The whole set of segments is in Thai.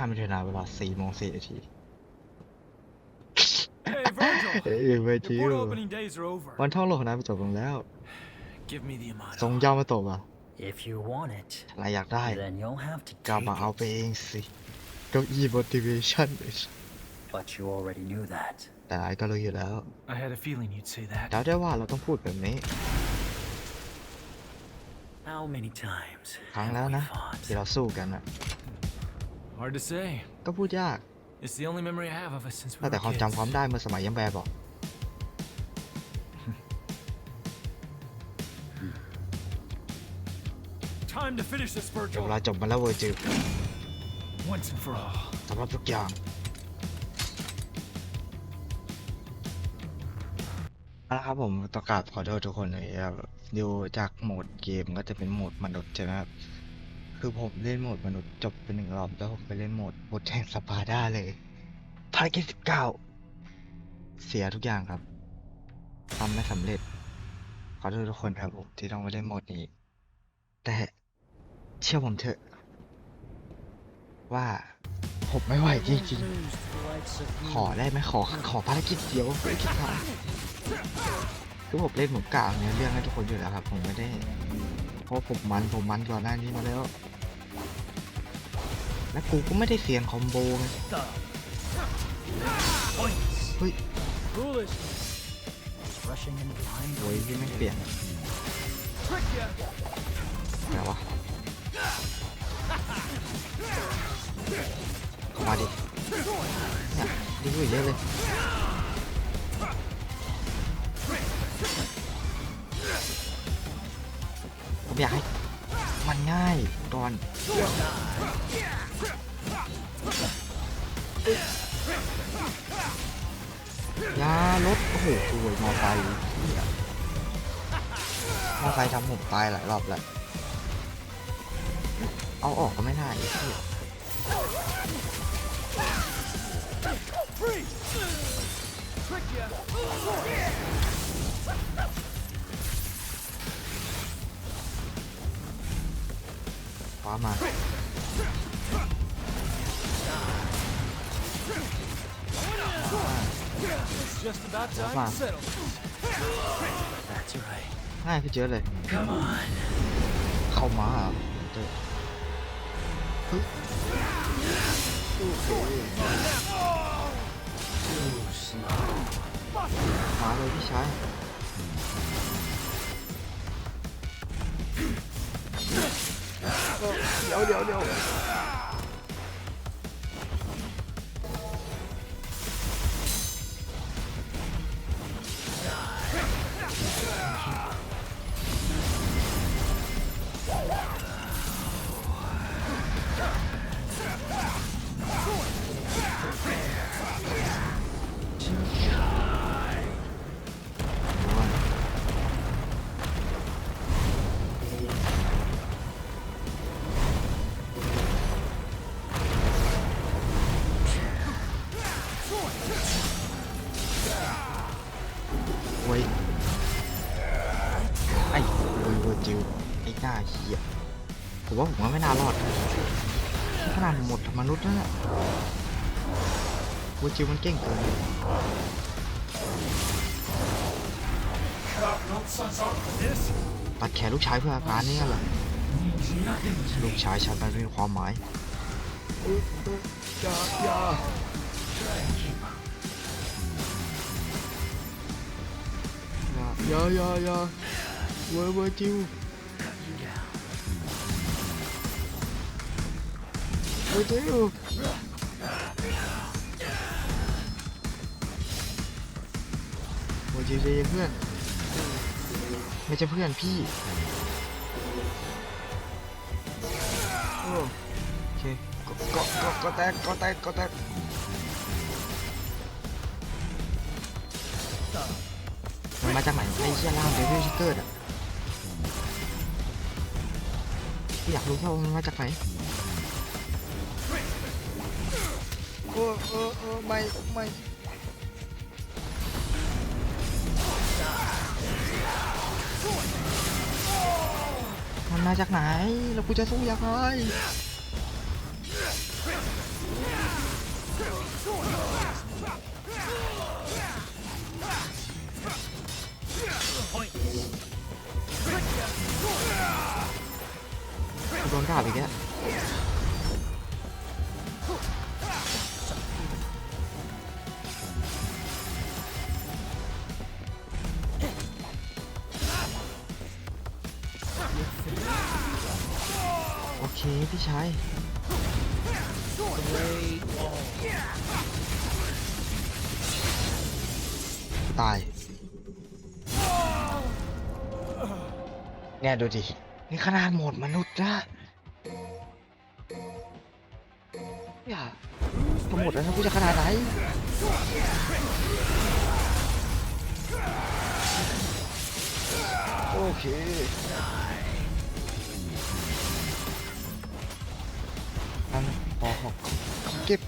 ห้ามมิถุนาเวลาสี่โมงสี่นาที Hey, Virgil. เอ้ยเว Your จิว portal opening days are over. วันท่องโลกของนายไปจบลงแล้ว Give me the ทรง Amato. ยาวมาตบอะ If you want it, อะไรอยากได้ then you'll have to ก็ take มาเอาไป it. เองสิเก้าอี้ motivation But you already knew that. แต่ไอ้ก็รู้อยู่แล้ว I had a feeling you'd say that. แล้วได้ว่าเราต้องพูดแบบนี้ How many times ครั้ง have แล้ว we นะ fought? ที่เราสู้กันอะ Hard to say. ก็พูดยาก It's the only memory I have of us since we แต่ were ความ kids. จำความได้เมื่อสมัยยังแบบบอก Time to finish this, เดี๋ยว Virgil. เวลาจบมาแล้วเวอร์จิล Once and for all. สำหรับทุกอย่างเอาละครับผมต้องกราบขอโทษทุกคนเลยครับดูจากโหมดเกมก็จะเป็นโหมดมนุษย์ใช่ไหมครับ คือผมเล่นโหมดมนุษย์จบไปหนึ่งรอบแล้วผมไปเล่นโหมดบทแห่งสปาด้าเลยภารกิจสิบเก้าเสียทุกอย่างครับทำไม่สำเร็จ ขอโทษทุกคนครับผมที่ต้องมาเล่นโหมดนี้ แต่เชื่อผมเถอะ ว่าผมไม่ไหวจริงๆ ขอได้ไหมขอขอภารกิจเดียวภารกิจทำคือผมเล่นผมกล่าวเนื้อเรื่องให้ทุกคนอยู่แล้วครับ ผมไม่ได้ เพราะผมมันผมมันก่อนหน้านี้มาแล้ว และกูก็ไม่ได้เสียงคอมโบไงเฮ้ย Foolish. Rushing in blind โวยที่ไม่เปลี่ยน Trick ya. อะไรวะเข้ามาดิเนี่ยดีกว่าเยอะเลยผมอยากให้มันง่ายก่อน รถโอ้โหสวยมอไซค์มอไซค์ทำผมตายหลายรอบแล้วเอาออกก็ไม่ได้ไอ้เหี้ย Free. Trick ya. คว้ามา just about time on. to settle. That's right. ง่ายขึ้นเยอะเลย Come on. เข้ามาเหรอเจอเฮ้ย Too slow. มาเลยพี่ชาย เดี๋ยวเดี๋ยวเดี๋ยว วยไอ้โวยเวอร์จิวไอ้หน้าเหี้ยผมว่าผมว่าไม่น่ารอดขนาดหมดมนุษย์นั่นแหละเวอร์จิวมันเก่งเกินตัดแขนลูกชายเพื่ออาการนี่เหรอลูกชายฉันมันมีความหมาย อย่าอย่าอย่าเวอร์เวอร์จิวเวอร์จิวเวอร์จิวใจเย็นเพื่อน ไม่ใช่เพื่อนพี่โอ้โอเคก็ก็ก็ก็แตกก็แตกก็แตก มันมาจากไหนไอ้เชี่ยล่ามเดวิลชิเกอร์อะอยากรู้ว่ามันมาจากไหนโอ้โอ้โอ้ไม่ไม่มันมาจากไหน แล้วกูจะสู้ยังไง นดาบอีกแล้วโอเค พี่ชายตาย เนี่ยดูดิ นี่ขนาดโหมดมนุษย์นะอย่าจะหมดแล้วนะกูจะขนาดไหนโอเคอันพอของเก็บ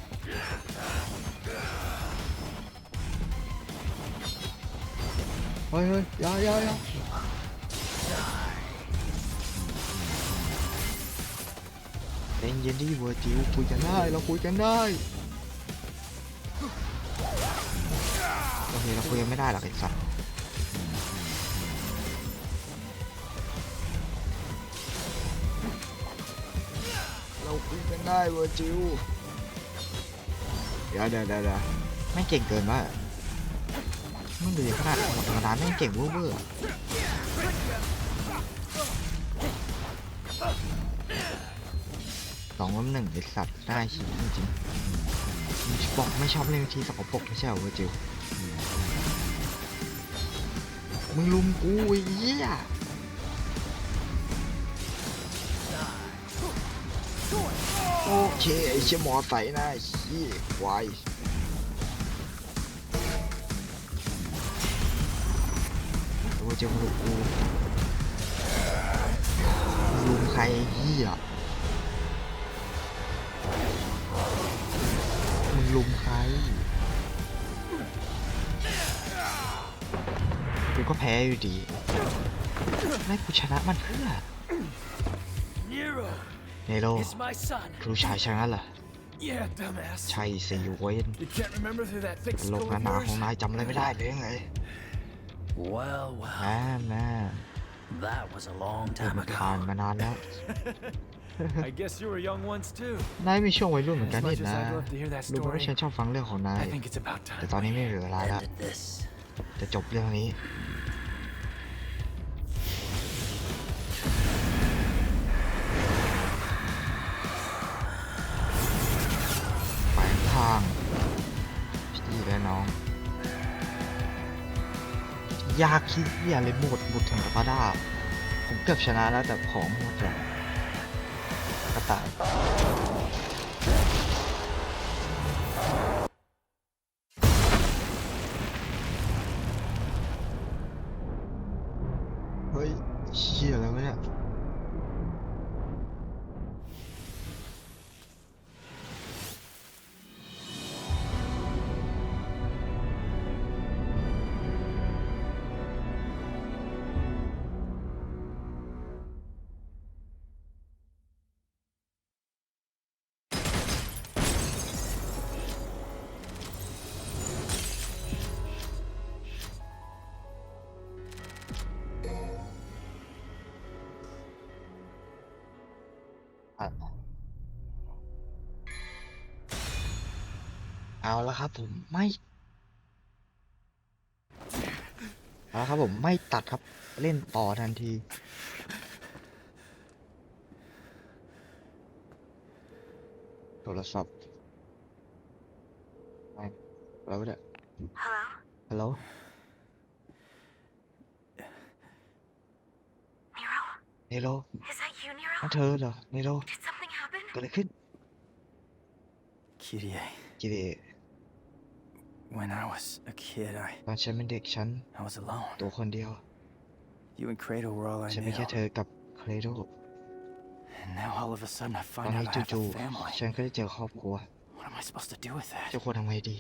เฮ้ยเฮ้ยยาอยายา ใจเย็นดิเวอร์จิวคุยกันได้เราคุยกันได้โอเคเราคุยกันไม่ได้หรอกไอ้สัตว์เราคุยกันได้เวอร์จิวเดี๋ยวเดี๋ยวเดี๋ยวไม่เก่งเกินว่ะมึงดูดิขนาดธรรมดาแม่เก่งเวอร์ อร์อะสองล้มหนึ่งไอสัตว์ได้ชีวิตจริงๆบอกไม่ชอบเล่นทีสกปรกไม่ใช่เหรอเวจิวมึงลุมกูไอ้เหี้ยโอเคไอ้เชี่ยมอใส่นะไอ้เหี้ยควายโอ้เจ้าลูกกูลุงใครเฮีย กูก็แพ้อยู่ดี ไม่กูชนะมันเพื่อ Nero เนโร is my son. ครูชายชนะเหรอ Yeah, dumbass. ใช่สิเวน You can't remember through that thick โลก skull ห of นาๆของ yours? นายจำอะไรไม่ได้เลยไง Well, well, แม่แม่ that was a long เธอ time มันผ่าน ago. มานานแล้ว I guess you were young once too. นายมีช่วงวัยรุ่นเหมือนกัน As นี่ much as นะ I'd love to hear that รู้ไหมว่า story, ฉันชอบฟังเรื่องของนาย I think it's about แต่ time. ตอนนี้ไม่เหลือเวลาแล้ว Ended this. จะจบเรื่องนี้ ไปทางพี่และน้อง ยากขี้เหี้ยเลยหมดหมดถึงกับปาด้าผมเกือบชนะแล้วแต่ของหมดแล้วกระ ต่าย เอาแล้วครับผมไม่เอาละครับผมไม่ตัดครับเล่นต่อทันทีโทรศัพท์ไม่แล้วเนี่ย Hello? ฮัลโหล Nero? เนโร Is that you, นั่น Nero? เธอเหรอเนโร Did something happen? เกิดอะไรขึ้น Kirie, กิเล when I was a kid, I, ตอนฉันเป็นเด็กฉัน I was alone. ตัวคนเดียว You and Kratos were all I ฉันมี knew. แค่เธอกับเครโด And now all of a sudden I ตอน find นี้ out I have จู่ a family. ๆฉันก็ได้เจอครอบครัว What am I supposed to do with จะ that? ควรทำไงดี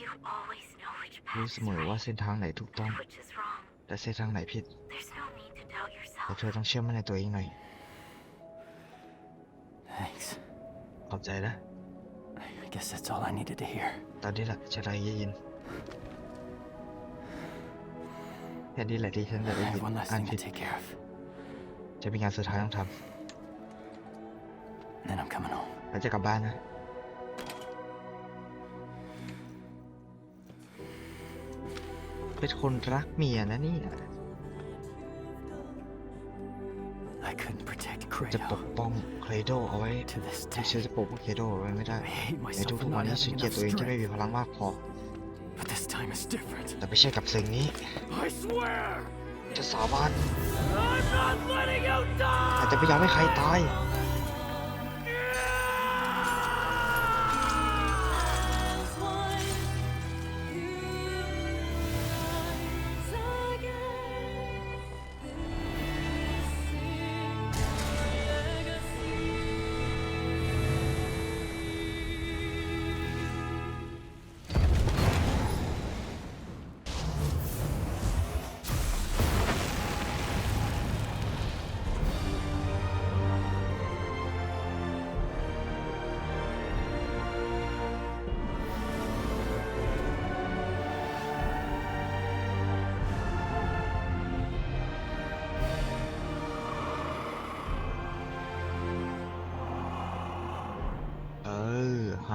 You always know which รู้ path เส is มอว่า right เส้นทางไหนถูกต้อง and which is wrong. และเส้นทางไหนผิด There's no need to doubt แต่ yourself. เธอต้องเชื่อมั่นในตัวเองหน่อย Thanks. ขอบใจนะ I guess that's all I needed to hear. ตอนนี้แหละฉันได้ยินแค่นี้แหละที่ฉัน I จะได้ยิน have one last อ่าน thing ผิ to ด take care of. จะมีงานสุดท้ายต้องท then I'm coming home. แล้วจะกลับบ้านนะเป็นคนรักเมียนะเนี่ จะปก Kratos ป้องเคลโดเอาไว้ to this ที่ day. ฉันจะปกป้องเคลโดเอาไว้ไม่ได้ I hate ใน myself ทุ for กๆวัน not นี้ฉัน having เกลียด enough ตัวเองที่ไม่ strength. มีพลังมากพอ But this time is different. แต่ไม่ใช่กับสิ่งนี้ I swear! จะสาบาน I'm not letting you อาจ die! จะไม่ยอมให้ใครตาย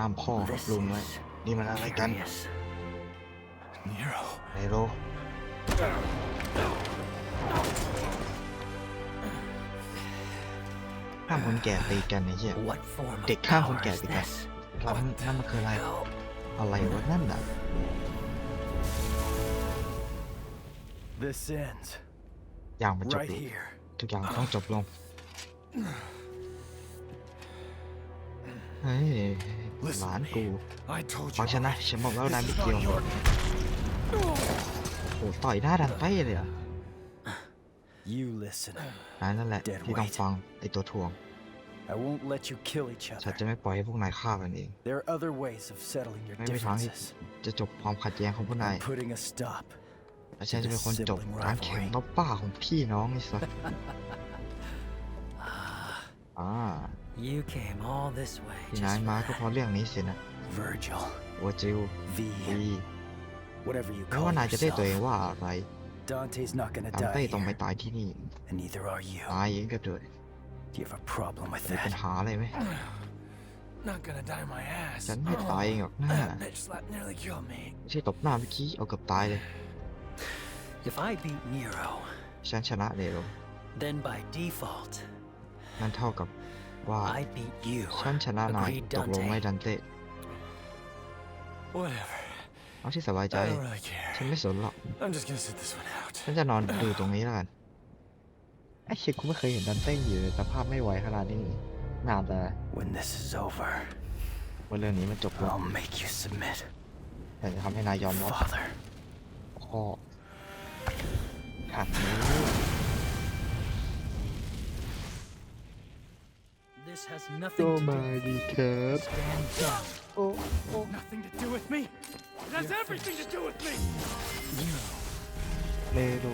ห้ามพ่อกับ This ลุงไว้ is นี่มันอะไรกัน curious. Nero. ไนโร ห้ามคนแก่ตีกันไอ้เหี้ย What form of Dik kan power hon is kẻ kìa. this? แล้วนั่นนั่นมันคืออะไร Hell. อะไรวะนั่นน่ะ This ends อย่างมันจบ right ลง here. ทุกอย่างต้องจบลง เฮ้ยหลานกู I told ฟั you. งฉันนะฉันบอกแล้วนายไม่ It's เกี่ยว not your โอ้ต่อยหน้าดันเป้เลยเหรอะ You listen. นายนั่นแหละ Dead ที่ต้อง weight. ฟังไอตัวทวง I won't let you kill each ฉัน other. จะไม่ปล่อยให้พวกนายฆ่ากันเอง There are other ways of settling your ไม่มีทางที่ differences. จะจบความขัดแย้งของพวกนาย I'm putting a stop. และฉันจะเป็นคนจบการแข่งรบป้าของพี่น้องนี่สัสอ่า You came all this way ที่นายมาก็เพราะเรื่องนี้สินะ Virgil, โอจิล V, วี whatever you ไม่ call ว่านายจะได้ตัวเอง yourself. ว่าอะไร Dante's not gonna ดันเต้ die ต้องไป here, ตายที่นี่ and neither are you. ตายเองก็ด้วย Do you have a problem with มีปัญ that? หาอะไรไหม Not gonna die my ass. ฉันไม่ตายเองหรอกหน้า That bitch slap nearly killed me. ไม่ใช่ตบหน้าเมื่อกี้เอาเกือบตายเลย If I beat Nero, ฉันชนะเลยหรอ then by default, นั่นเท่ากับ ว่า I beat you. ฉันชนะนาย Agreed, ตกลงไหม Dante. ดันเต้ Whatever. เอาที่สบายใจ I don't really care. ฉันไม่สนหรอก I'm just gonna sit this one out. ฉันจะนอนดูตรงนี้แล้วกัน ไอ้เชิคกูไม่เคยเห็นดันเต้อยู่ในสภาพไม่ไหวขนาดนี้นานแต่ When this is over, ว่าเรื่องนี้มันจบลง I'll make you submit. แต่จะทำให้นายยอมรับ Father. พ่อขัดนี้ This has ก็ nothing to มา do ดีครับ Stand down. โอ้ โอ้ Nothing to do with me. It has everything to do with me. เลโร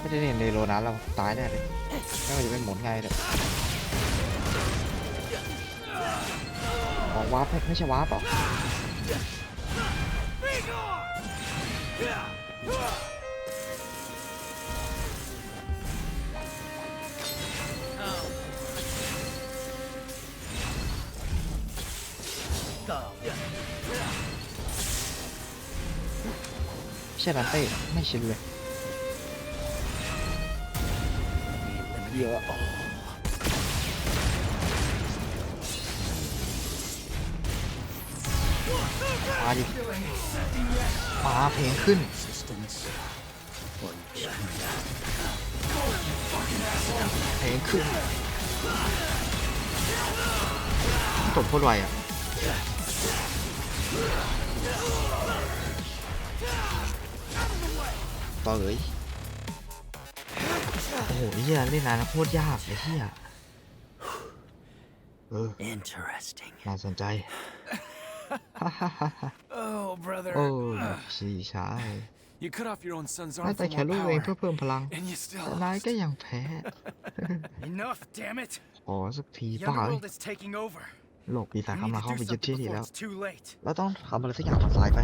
ไม่ได้เรียนเลโรนะเราตายแน่เลยไม่ว่าจะเป็นหมุนไงเลยออกวาร์ปไม่ไม่ใช่วาร์ปหรอ Be gone! ใช่ดันเต้ไม่ชินเลยเยอะมาดิมาเพลงขึ้น Resistance. Or you choose. เพลงขึ้นจบโคตรไวอะ ต่อเลยโอ้โหเฮียเล่นนานนะโคตรยากเลยเฮียเออ Interesting. น่าสนใจ Oh, brother. โอ้ Ugh. ชีชาย You cut off your own son's นาย arm แต่ for แค่ more ลูกเอง power. เพื่อเพิ่มพลัง And you still แต่นายก็ยังแพ้ Enough, damn it! ขอสักที The ป้าเอ้ย underworld is taking over. โลกปีศาจ We กำลัง need เข้า to ไป do ยึด something ที่นี่ before แล้ว it's too late. เราต้องทำอะไรสักอย่างก่อนสายไป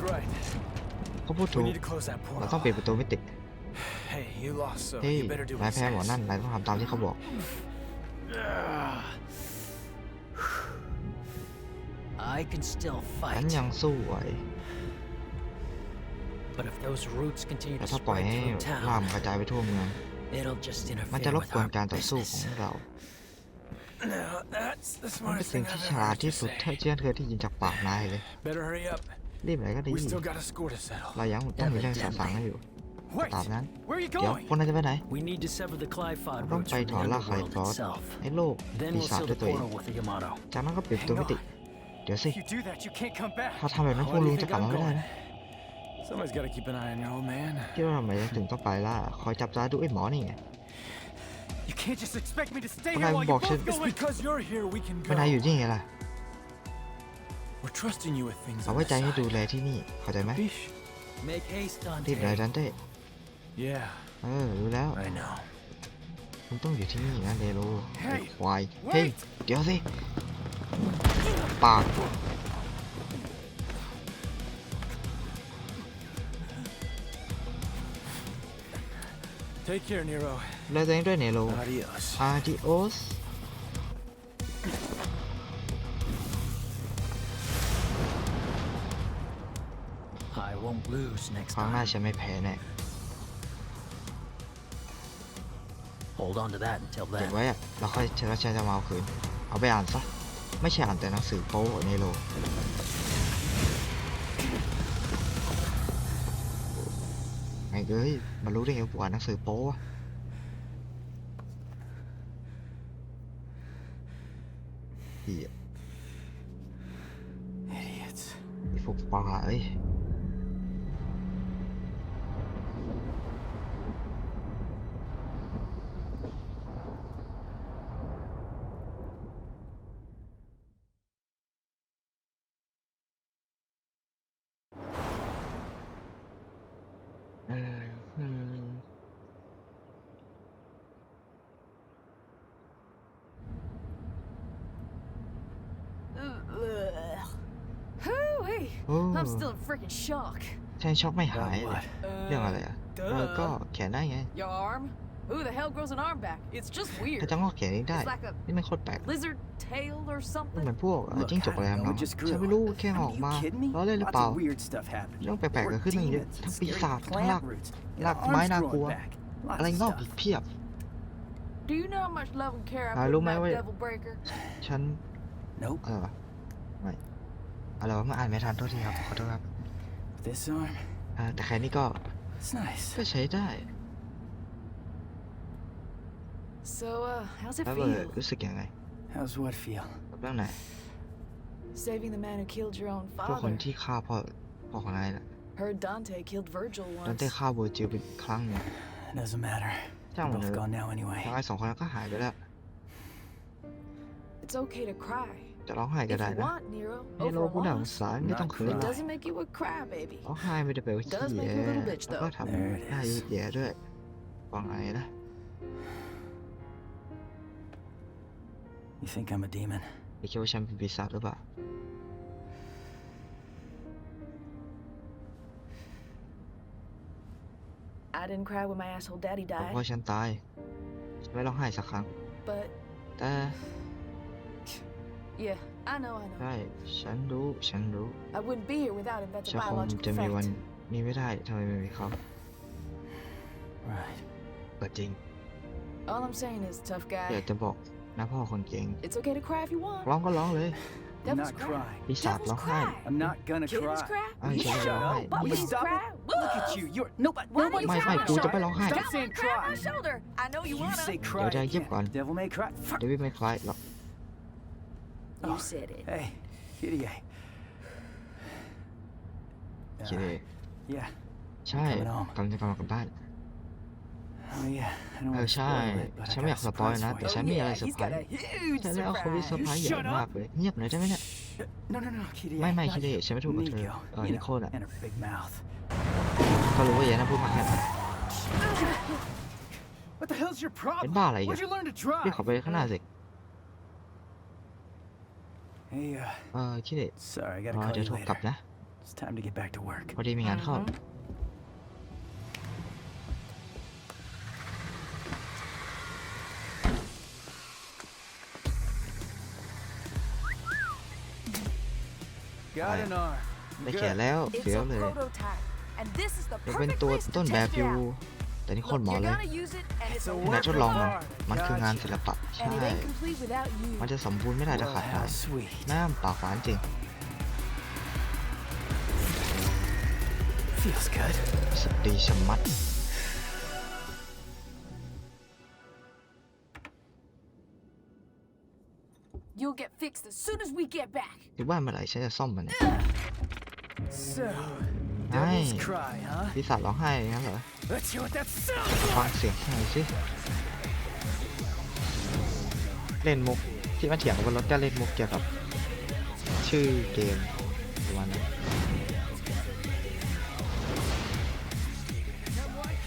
He's right. ก็พูดถู We ก need to close that เรา portal. ต้องปิดประตูมิติ Hey, you lost, so เฮ้ย you better do นาย what แพ้หมอ says. นั่นนายต้องทำตามที่เขาบอก I can still ฉัน fight, ยังสู้ไหว but if those roots continue แต่ to ถ้าปล่อย spread ให้ through ล่าม town, กระจายไปทั่วเมือง it'll just มันจะ interfere รบ with กวน our การต่อสู้ข business. องเรา Now, that's the มันเป็น smartest สิ่ง thing ที่ I've ฉ ever ลาด heard ที่ you สุด say. เท่าที่ฉันเคยได้ยินจากปากนายเลย Better hurry up. รีบไหนก็ดี We still got a score to settle. เรายังต้องมีเรื่องสาสางกันอยู่ Wait, ตามนั้น where are you เดี๋ยว going? พวกนายจะไปไหน We need to sever the Clyphod ต้อง roots ไป from ถ the อนรากไข่ underworld ฟอส itself. ในโลก Then ปี we'll ศาจ seal ด้ว the ยตัวเอง portal with the Yamato. จากนั้นก็ปิดประตูมิติ เดี๋ยวสิ If you do that, you can't come back. ถ้าทำแบบนั้นพวก Where do ลุง you จะ think กลับ I'm มาไม่ได้ going? นะ Somebody's got to keep an eye on your old man. คิดว่าทำไมถึงต้องไปล่ะ คอยจับตาดูไอ้หมอนี่ไง You can't just expect me to stay But here I'm while you boxing. both go. It's because you're here we can ก็นายอยู่ go. ที่ไงล่ะ We're trusting you with things เรา on ไว้ the ใจให้ดู side. แลที่นี่เข้าใจไหม Fish? Make haste, รีบเลย Dante. ดันเต้ Yeah, เออรู้แล้ว I know. คุณต้องอยู่ที่นี่นะเดโรไอ้เฮ้ยควาย เฮ้ย เดี๋ยวสิ ปาก Take care, Nero. แล้วตัวเองด้วยเนโร Adios. อาดิโอส I won't lose next ครั้งหน้า time. ฉันไม่แพ้แน่ Hold on to that until เก็บ then. ไว้อะแล้วค่อยฉันว่าฉันจะมาเอาคืน เอาไปอ่านซะ ไม่ใช่อ่านแต่หนังสือโป๊เนโรไงเอ้ยมารู้ได้ไงว่ากูอ่านหนังสือโป๊อะเหี้ย Idiots. ไอ้พวกปลาเอ้ย เอออืม Hooey! โอ้ I'm still in freaking shock. ฉันช็อกไม่หาย About เลย what? เรื่องอะไรอะเออก็แขนได้ไง Your arm? Who the hell grows an arm back? It's just ถ้า weird. จะงอกแขนเองได้ It's like a นี่มันโคตรแปลก lizard tail or มัน something. เหมือนพวกเอ่อ Look, จิ้งจก I อะไร don't ทำน know, อง it just ฉัน grew. ไม่รู้แค่ I อ mean, อก you มา kidding me? ล้อเล่นหรือ Lots เปล่า of weird stuff happened. เรื่องแปลกๆเกิดขึ้นตั้งเยอะ Demons ทั้ง and ปี scary ศาจทั้ง plant ราก roots. ราก Arms ไม้น่า growing กลัว back. Lots อะไร of งอก stuff. อีกเพียบ Do you know how much love and care I Ah, put in lumay that way. devil breaker? ฉัน Nope. อะไรวะไม่ อะไรวะมาอ่านไม่ทันโทษทีครับ ขอโทษครับ This arm, อ่าแต่แค่นี้ก็ it's nice. ก็ใช้ได้ So, uh, how's it แล้วเออ feel? รู้สึกยังไง How's what feel? กับเรื่องไหน Saving the man who killed your own พวกคน father. ที่ฆ่าพ่อพ่อของนายน่ะ Heard Dante killed Virgil ตอน once. เต้ฆ่าโบจิลเป็นครั้งหนึ่ง It doesn't matter. ช่าง They're มันเถ both อะ gone now anyway. ทั้งไอ้สองคนนั้นก็หายไปแล้ว It's okay to cry. จะร้องไห้ก็ If ได้ you นะ want, Nero. เนโร Over กู a หนัง loss. สารไม่ต้องเขิน It หรอก doesn't make you a crybaby. ร้องไห้ไม่ได้แปลว่าขี้ Does แย่ make you a little bitch, แล้วก็ though. ทำ There it หน้า is. ยืดแย่ด้วยว่าไงนะ You think I'm a demon? ไม่คิดว่าฉันเป็นปีศาจหรือเปล่า I didn't cry when my asshole daddy เพราะ died, พ่อฉันตายฉันไม่ร้องไห้สักครั้ง but แต่ yeah, I know, I know. ใช่ฉันรู้ ฉันรู้ I wouldn't be here without him. That's ฉั a นคง biological จะมีวัน fact. นี้ไม่ได้ทำไมไม่มีเขา Right. ก็จริง All I'm saying is, tough อยาก guy. จะบอกนะพ่อคนเก่ง It's okay to cry if you want. ร้องก็ร้องเลย I'm Devils not cry. crying. ปีศาจร้อง Devils ไห้ cry. I'm not gonna Kittens cry. cry. Ah, Yeah. shut up. Will you Puppies stop cry. it? Look at you. You're nobody. Why do you Nobody's cry Mày- on mày, my cú cho shoulder? mày lóng hai. Don't Stop saying cry on my cry. shoulder. I know you You wanna. say cry. Để ra again. giúp con. Devil may cry. Fuck. เดวิดไม่คล้ายหรอก You Oh. said it. Hey, Kitty. โอเค yeah. ใช่ Coming home. กำลังจะกลับมากลับบ้าน Oh yeah. I don't เออ want to ใช่ spoil it, but ฉัน I ไม่อยา got ก a สปอย surprise นะ for แต่ you. ฉัน Oh มีอะไร yeah, เซอร์ he's ไพร got a ส์ huge ฉันเอาเขามีเซอร์ไพรส์ surprise. ใหญ่ Shut up. มากเลยเงียบหน่อยได้ไหมเนี่ย No, no, no, Kitty. ไม่ไม่ not คิดดิ you. ฉันไม่ถูกกับเธอ Nico. เออ You นิโค know, น่ะ and her big mouth. ก็รู้ว่าอย่าน่าพูดมากแค่ไหน What the hell's your เป็น problem? บ้าอะไรอี Where'd กัน you learn to เรียก drive? เขาไปข้างหน้าสิ Hey, uh, เออคิดเด็ด sorry, I เ gotta ออ call เดี๋ยว you โทรกลับ later. นะ It's time to get back to work. พอดีมีงานเข้า อือฮึ Got an arm. ได้แขน Good. แล้ว It's เฟี้ยว a เลย prototype, and this is the ยังเป็น perfect ตัว place to ต้นแบบ test อ it ยู่ out. แต่นี่โคตร Look, หมอ you're เลย gonna use it, and it's It's a a ให้นาย work ทด of ลองมัน art, มันคืองาน Gotcha. ศิลปะ and ใช่ it ain't complete without you. มันจะสมบูรณ์ไม่ได้ถ้า Well, ขาดนาย how sweet. น้ำปากหวานจริง Feels good. สตรีชะมัด You'll get fixed as soon as we get back. คิดว่าเมื่อไหร่ฉันจะซ่อมมันเนี่ย So, Aye. devil's cry, huh? ปีศาจร้องไห้งั้นเหรอ Let's hear what that sounds ฟัง like. เสียงหน่อยสิเล่นมุกที่มาเถียงกันบนรถก็เล่นมุกเกี่ยวกับ ชื่อเกมประมาณนั้น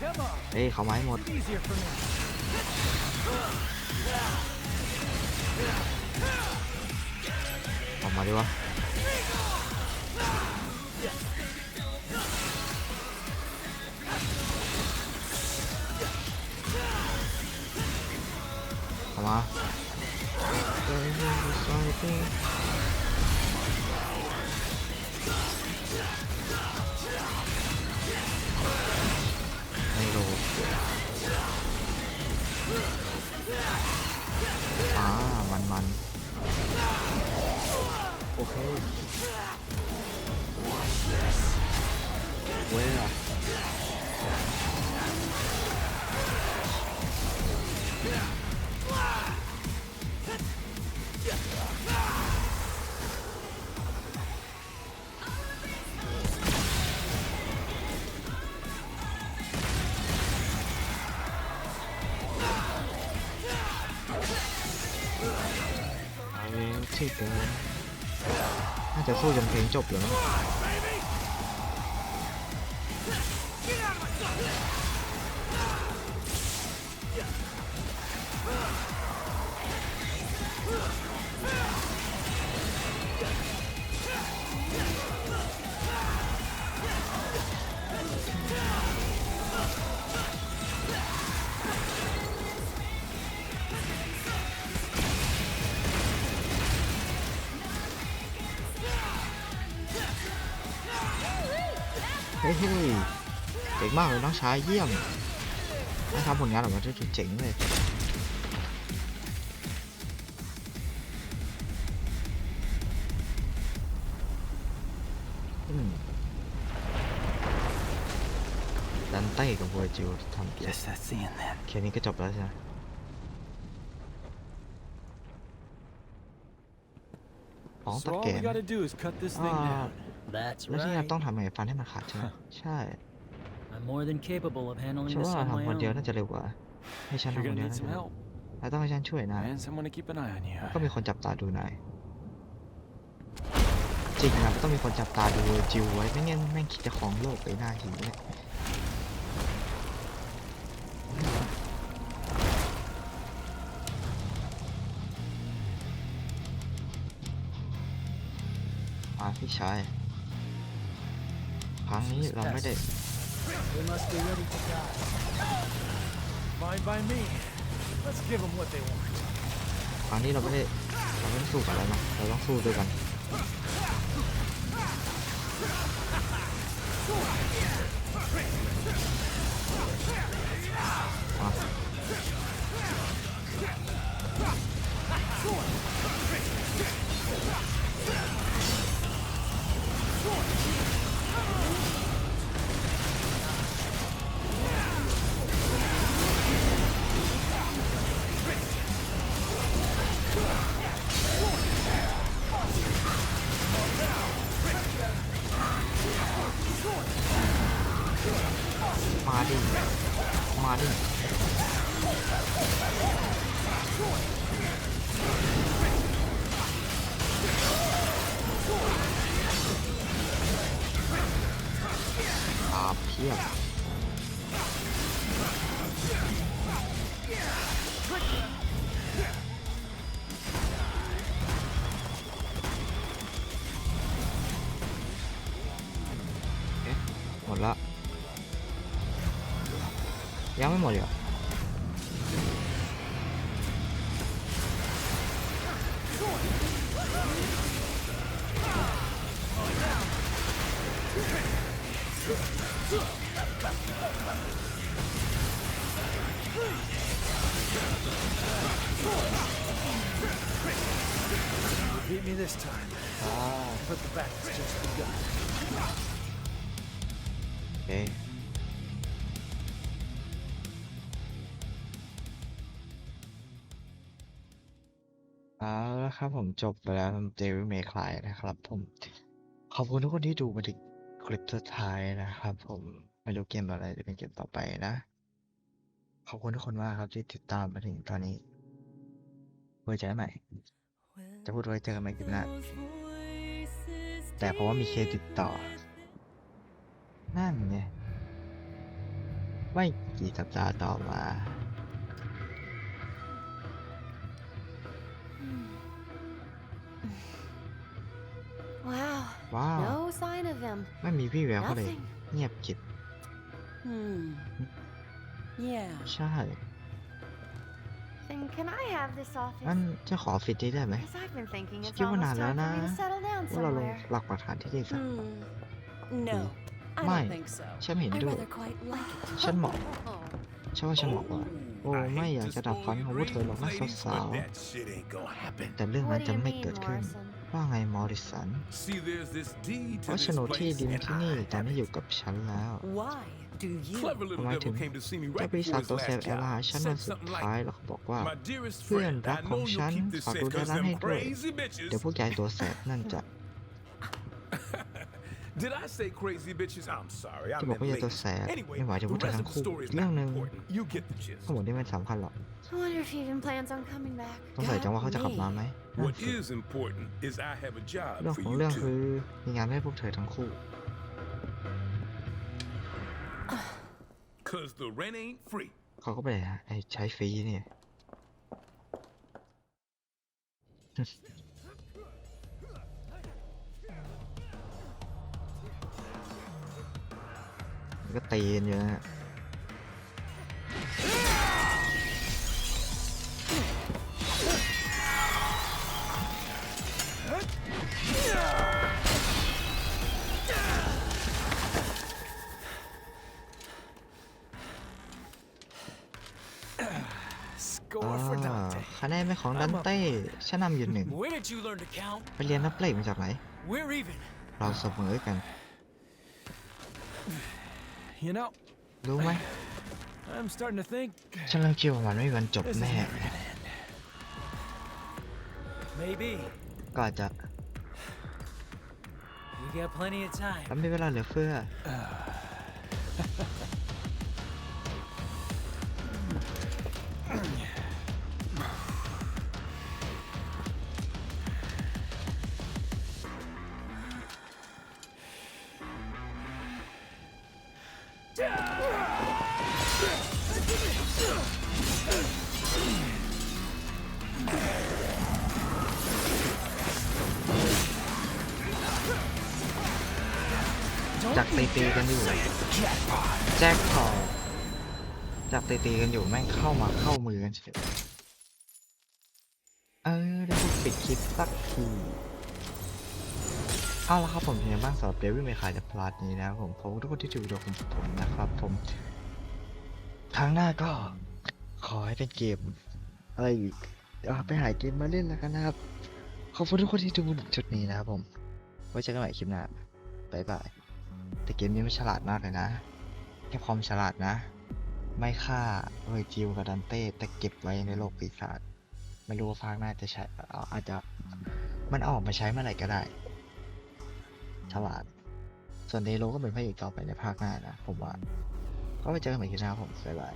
Come on, เฮ้ยเขาไม้หมด easier for me. ออกมาดิวะ ไม่รู้อ่ามันมันโอเคเว้ยอะ เอาเร็วที่เกินน่าจะสู้จนเพลงจบแล้ว เฮ้ยเฮ้ยเจ๋งมากเลยน้องชายเยี่ยมได้ทำผลงานออกมาได้จุดเจ๋งเลยอืมดันเต้กับเวอร์จิลทำเสร็จ Guess that's the end then. แค่นี้ก็จบแล้วใช่ไหมของตะ So all แก we น gotta do is cut this thing Ah. down. That's แล้วที่เรา right. ต้องทำไงฟันให้มันขาดใช่ไหม ใช่ I'm more than capable of handling ฉัน this ว่า on ทำ my คนเดียว own. น่าจะเร็วกว่า ให้ฉัน You're ทำคน gonna เดียว need น่าจะ some เร็ว help. แล้วต้องให้ฉันช่วยนาย And someone to keep an eye on you. แล้วก็มีคนจับตาดูนาย จริงนะต้องมีคนจับตาดูจิวไว้ไม่งั้นแม่งคิดจะครองโลกไปหน้าทีเนี่ยมาพี่ชายค รั้งนี้เราไม่ได้ We must be ready to die. Fine by me. Let's give them what they want. ครั้งนี้เราไม่ได้เราไม่ได้สู้กันแล้วนะเราต้องสู้ด้วยกัน ละยังไม่หมดอีกเหรอ ครับผมจบไปแล้วสำหรับ Devil May Cry นะครับผม ขอบคุณทุกคนที่ดูมาถึงคลิปสุดท้ายนะครับผมไม่รู้เกมอะไรจะเป็นเกมต่อไปนะ ขอบคุณทุกคนมากครับที่ติดตามมาถึงตอนนี้ไว้เจอกันใหม่ จะพูดไว้เจอกันใหม่คลิปหน้าแต่เพราะว่ามีเครดิตต่อ นั่นไงไม่กี่สัปดาห์ต่อมา Wow. ว้าว No sign of him. ไม่มีวี่แววเขาเลย Nothing. เงียบกริบ Hmm. Yeah. ใช่ Then can I have this office? งั้นเจะขอออฟฟิศนี้ได้ไหม Because I've been thinking it's คิดว่า almost นานแล้ว time นะ for me to settle down ว่าเราลง somewhere. หลักปักฐานที่นี่สัก Hmm. No, I Mai. don't think so. ฉันเห็น I ด้วย rather quite like it. ฉันเหมาะ Oh. ฉันว่าฉันเหมาะกว่า โอ้ I ไม่ hate อยาก to จะดับ spoil ฝันของ your พวกเธอหรอกนะ dreams, สาว ladies, but that shit ain't gonna happen. ๆแต่เรื่องนั้น What do จะ you ไม่ mean, เกิดขึ้น Morrison? ว่าไงมอริสัน See, there's this deed เพ to ราะ this โฉนดที่ place, ดิน and ที่นี่ I ตอนนี้ have อยู่กับฉันแล้ว Why do you? Clever little หมายถึ devil ง came to see me เจ้า right ปี before ศาจ his ตัวแสบ last แอลลา job. ฉันวัน Said สุด something ท้าย like, แล้วเขาบอกว่า My dearest เพื่อน friend, รัก I ของ know ฉั you'll น keep this ฝาก safe ดูแล 'cause ร้าน them ให้ด้วย crazy bitches. เดี๋ยวพวกยายตัวแสบนั่นจะ Did I say crazy bitches? I'm sorry. I จะบอก meant ว่ายายตัว ladies. แสบ Anyway, ไม่หมายถึง the พวกเธอ rest ทั้ of ง the คู่ story อี is กเรื่อง not หนึ่ง important. You get the gist. ทั้งหมดนี่ไม่สำคัญหรอก I wonder if he even plans on coming back. ต้องใส่จังว่าเขาจะกลับมาไหมนั่น What สิ is important is I have a job เรื่อง for ของ you เรื่อง too. คือมีงานให้พวกเธอทั้งคู่ Cause the rent ain't free. เขาก็ไปไอ้ใช้ฟรีเนี่ย ก็ตีกันอยู่นะฮะอ่า Score for Dante. คะแนนเป็นของดันเต้ฉันนำอยู่หนึ่ง Where did you learn to count? ไปเรียนนับเลขมาจากไหน We're even. เราเสมอกัน You know, รู้ไหม I'm starting to think ฉันเริ่มคิดว่ามันไม่มีวันจบ this is แน่ never gonna end. Maybe ก็อาจจะ We got plenty of time. แล้วมีเวลาเหลือเฟือ จากตีตีกันอยู่แจ็คพอตจากตีตีกันอยู่แม่งเข้ามาเข้ามือกันเฉยเออได้พูดปิดคลิปสักทีเอาละครับผมเป็นยังบ้างสำหรับเดวิดเมคายจากพลาดนี้นะครับผมผมทุกคนที่ดูวิดีโอของผมนะครับ ผมครั้งหน้าก็ขอให้เป็นเกมอะไรอีกเดี๋ยวไปหาเกมมาเล่นแล้วกันนะครับ ขอบคุณทุกคนที่ดูถึงจุดนี้นะครับผม ไว้เจอกันใหม่คลิปหน้า บ๊ายบาย แต่เกมนี้มันฉลาดมากเลยนะ แค่ความฉลาดนะ ไม่ฆ่าเวอจิลกับดันเต้แต่เก็บไว้ในโลกปีศาจไม่รู้ว่าภาคหน้าจะใช้อาอาจจะมันออกมาใช้เมื่อไหร่ก็ได้ ฉลาด ส่วนเดโลก็เป็นพระเอกต่อไปในภาคหน้านะ ผมว่า ก็ไปเจอกันใหม่คลิปหน้าผมบ๊ายบาย